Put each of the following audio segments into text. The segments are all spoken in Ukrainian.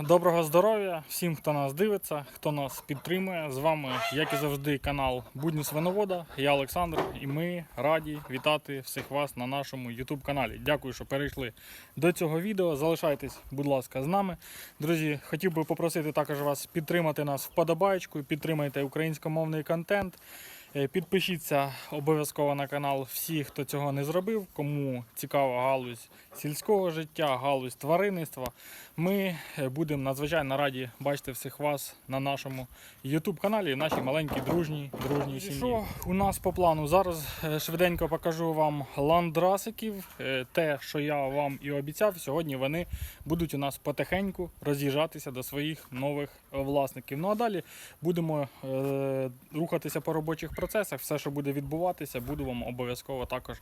Доброго здоров'я всім, хто нас дивиться, хто нас підтримує. З вами, як і завжди, канал Будні Свиновода. Я Олександр, і ми раді вітати всіх вас на нашому YouTube каналі. Дякую, що перейшли до цього відео. Залишайтесь, будь ласка, з нами. Друзі, хотів би попросити також вас підтримати нас вподобайку, підтримайте українськомовний контент. Е, Підпишіться обов'язково на канал всі, хто цього не зробив, кому цікава галузь сільського життя, галузь тваринництва. Ми е, будемо надзвичайно раді бачити всіх вас на нашому YouTube каналі, нашій маленькій дружній дружній сім'ї. Що у нас по плану? Зараз е, швиденько покажу вам ландрасиків. Е, Те, що я вам і обіцяв, сьогодні вони будуть у нас потихеньку роз'їжджатися до своїх нових власників. Ну а далі будемо е, рухатися по робочих процесах. Все, що буде відбуватися, буду вам обов'язково також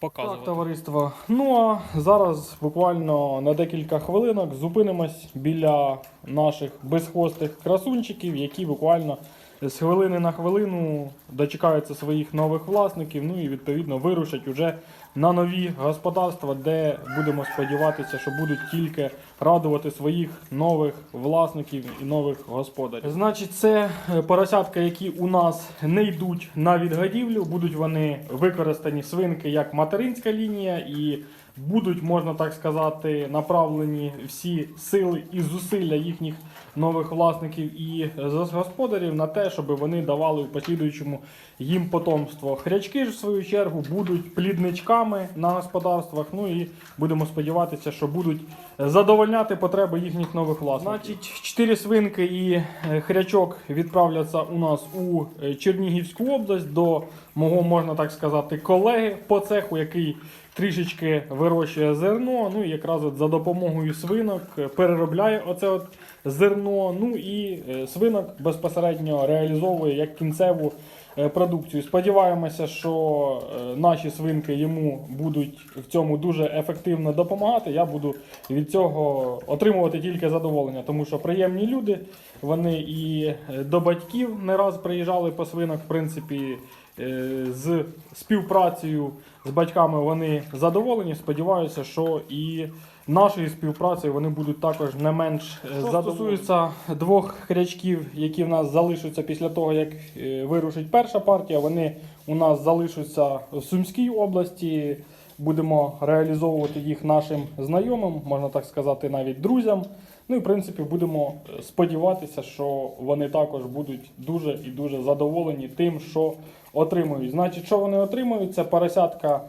показувати. Так, товариство. Ну а зараз буквально на декілька хвилинок зупинимось біля наших безхвостих красунчиків, які буквально з хвилини на хвилину дочекаються своїх нових власників. Ну і відповідно вирушать уже на нові господарства, де будемо сподіватися, що будуть тільки радувати своїх нових власників і нових господарів. Значить, це е, поросятка, які у нас не йдуть на відгодівлю, будуть вони використані свинки як материнська лінія і. Будуть, можна так сказати, направлені всі сили і зусилля їхніх нових власників і господарів на те, щоб вони давали в послідуючому їм потомство. Хрячки ж, в свою чергу, будуть плідничками на господарствах. Ну і будемо сподіватися, що будуть задовольняти потреби їхніх нових власників. Значить, чотири свинки і е, хрячок відправляться у нас у е, Чернігівську область до мого, можна так сказати, колеги по цеху, який трішечки вирощує зерно. Ну і якраз от за допомогою свинок переробляє оце от зерно. Ну і е, свинок безпосередньо реалізовує як кінцеву е, продукцію. Сподіваємося, що е, наші свинки йому будуть в цьому дуже ефективно допомагати. Я буду від цього отримувати тільки задоволення, тому що приємні люди. Вони і до батьків не раз приїжджали по свинок, в принципі. Е, з співпрацею з батьками вони задоволені. Сподіваюся, що і нашою співпрацею вони будуть також не менш е, стосується двох хрячків, які в нас залишаться після того, як е, вирушить перша партія. Вони у нас залишаться в Сумській області. Будемо реалізовувати їх нашим знайомим, можна так сказати, навіть друзям. Ну і в принципі будемо сподіватися, що вони також будуть дуже і дуже задоволені тим, що отримують. Значить, що вони отримують? Це поросятка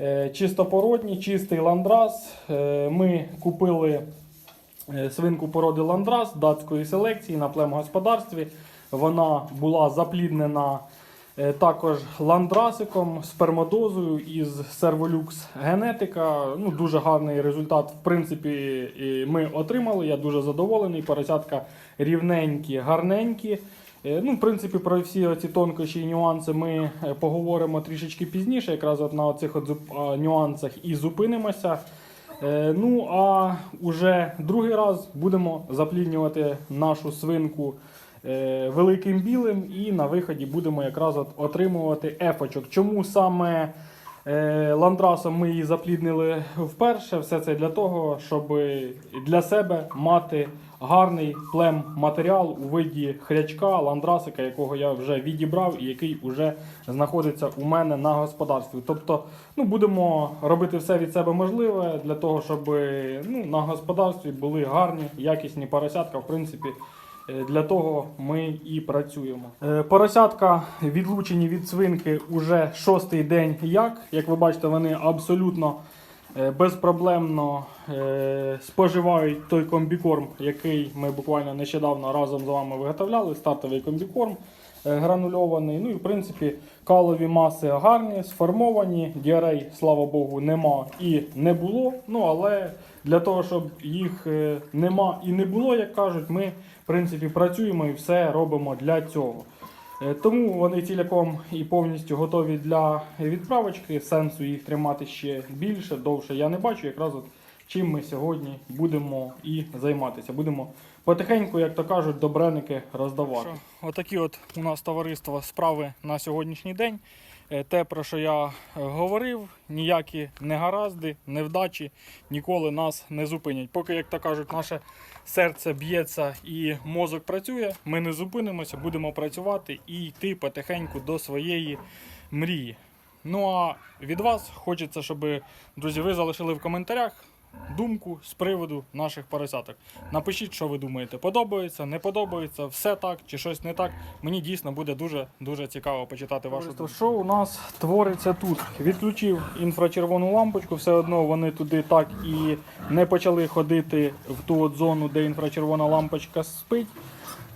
е, чистопородні, чистий ландрас. Е, ми купили е, свинку породи ландрас датської селекції на племгосподарстві. Вона була запліднена також ландрасиком, спермодозою із серволюкс генетика. Ну, дуже гарний результат. В принципі, ми отримали. Я дуже задоволений. Поросятка рівненькі, гарненькі. Е, Ну, в принципі, про всі ці тонкощі і нюанси ми е, поговоримо трішечки пізніше. Якраз от на цих от нюансах і зупинимося. Е, Ну а уже другий раз будемо запліднювати нашу свинку великим білим, і на виході будемо якраз от отримувати ефочок. Чому саме ландрасом ми її запліднили вперше? Все це для того, щоб для себе мати гарний плем матеріал у виді хрячка, ландрасика, якого я вже відібрав і який вже знаходиться у мене на господарстві. Тобто, ну будемо робити все від себе можливе для того, щоб ну, на господарстві були гарні, якісні поросятка. В принципі, е, для того ми і працюємо. Е, Поросятка відлучені від свинки уже шостий день. Як як ви бачите, вони абсолютно е, безпроблемно е, споживають той комбікорм, який ми буквально нещодавно разом з вами виготовляли. Стартовий комбікорм е, гранульований. Ну і в принципі калові маси гарні, сформовані. Діарей, слава Богу, нема і не було. Ну але для того, щоб їх е, нема і не було, як кажуть, ми в принципі працюємо і все робимо для цього. Е, Тому вони ціляком і повністю готові для відправочки. Сенсу їх тримати ще більше, довше я не бачу. Якраз от чим ми сьогодні будемо і займатися. Будемо потихеньку, як то кажуть, добреники роздавати. Отакі от у нас товариство справи на сьогоднішній день. е, те, про що я е, говорив, ніякі негаразди, невдачі ніколи нас не зупинять. Поки, як то кажуть, наше серце б'ється і мозок працює, ми не зупинимося, будемо працювати і йти потихеньку до своєї мрії. Ну а від вас хочеться, щоб, друзі, ви залишили в коментарях думку з приводу наших поросяток. Напишіть, що ви думаєте, подобається, не подобається, все так чи щось не так. Мені дійсно буде дуже дуже цікаво почитати вашу думку. Що у нас твориться тут? Відключив інфрачервону лампочку, все одно вони туди так і не почали ходити в ту от зону, де інфрачервона лампочка спить.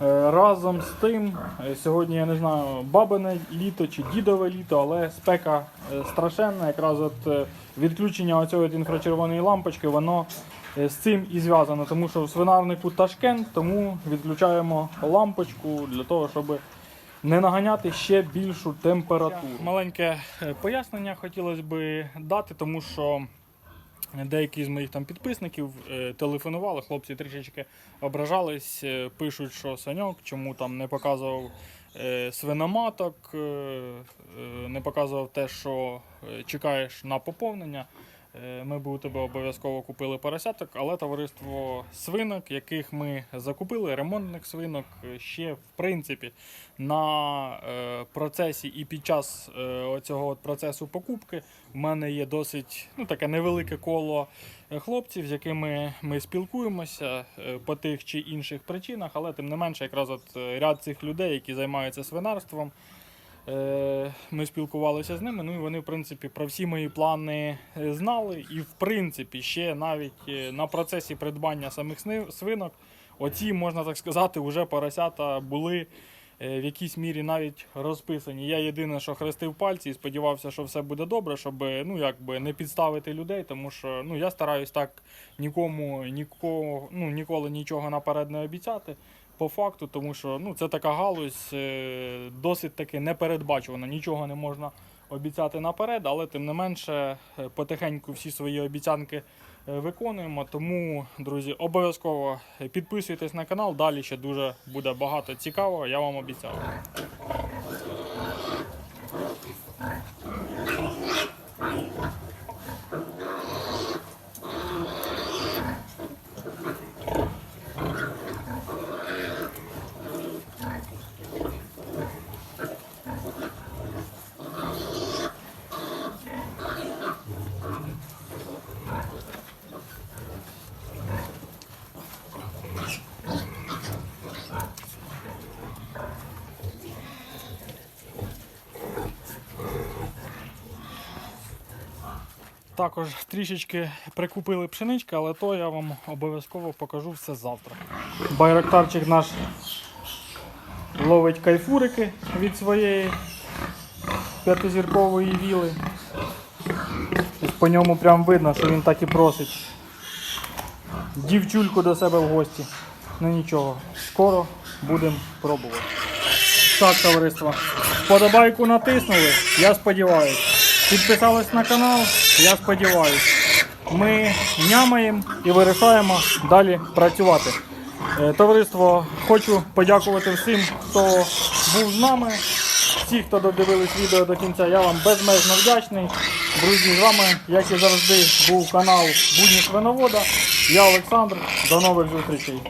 Е, Разом з тим, е, сьогодні я не знаю, бабине літо чи дідове літо, але спека е, страшенна. Якраз от відключення оцієї от інфрачервоної лампочки, воно з цим і зв'язано, тому що в свинарнику Ташкент, тому відключаємо лампочку для того, щоб не наганяти ще більшу температуру. Маленьке пояснення хотілося б дати, тому що. Деякі з моїх там підписників е, телефонували, хлопці трішечки ображались, е, пишуть, що Саньок, чому там не показував е, свиноматок, не показував те, що чекаєш на поповнення. Е, Ми б у тебе обов'язково купили поросяток, але товариство свинок, яких ми закупили, ремонтних свинок, е, ще в принципі на е, процесі і під час оцього от процесу покупки в мене є досить ну, таке невелике коло хлопців, з якими ми спілкуємося по тих чи інших причинах, але тим не менше, якраз от ряд цих людей, які займаються свинарством. Е, Ми спілкувалися з ними, ну і вони, в принципі, про всі мої плани е, знали. І, в принципі, ще навіть е, на процесі придбання самих свинок, оці, можна так сказати, вже поросята були в якійсь мірі навіть розписані. Я єдине, що хрестив пальці і сподівався, що все буде добре, щоб ну, якби не підставити людей, тому що ну, я стараюсь так нікому, нікого, ну, ніколи нічого наперед не обіцяти по факту, тому що ну, це така галузь е, досить таки непередбачувана. Нічого не можна обіцяти наперед, але тим не менше е, потихеньку всі свої обіцянки е, виконуємо. Тому, друзі, обов'язково підписуйтесь на канал. Далі ще дуже буде багато цікавого, я вам обіцяю. Також трішечки прикупили пшенички, але то я вам обов'язково покажу все завтра. Байрактарчик наш ловить кайфурики від своєї п'ятизіркової віли. Ось По ньому прям видно, що він так і просить. Дівчульку до себе в гості. Ну нічого, скоро будемо пробувати. Так, товариство, вподобайку натиснули, я сподіваюся. Підписались на канал, я сподіваюся. Ми нямаємо і вирішаємо далі працювати. Е, Товариство, хочу подякувати всім, хто був з нами. Всі, хто додивились відео до кінця, я вам безмежно вдячний. Друзі, з вами, як і завжди, був канал Будні Свиновода. Я Олександр. До нових зустрічей.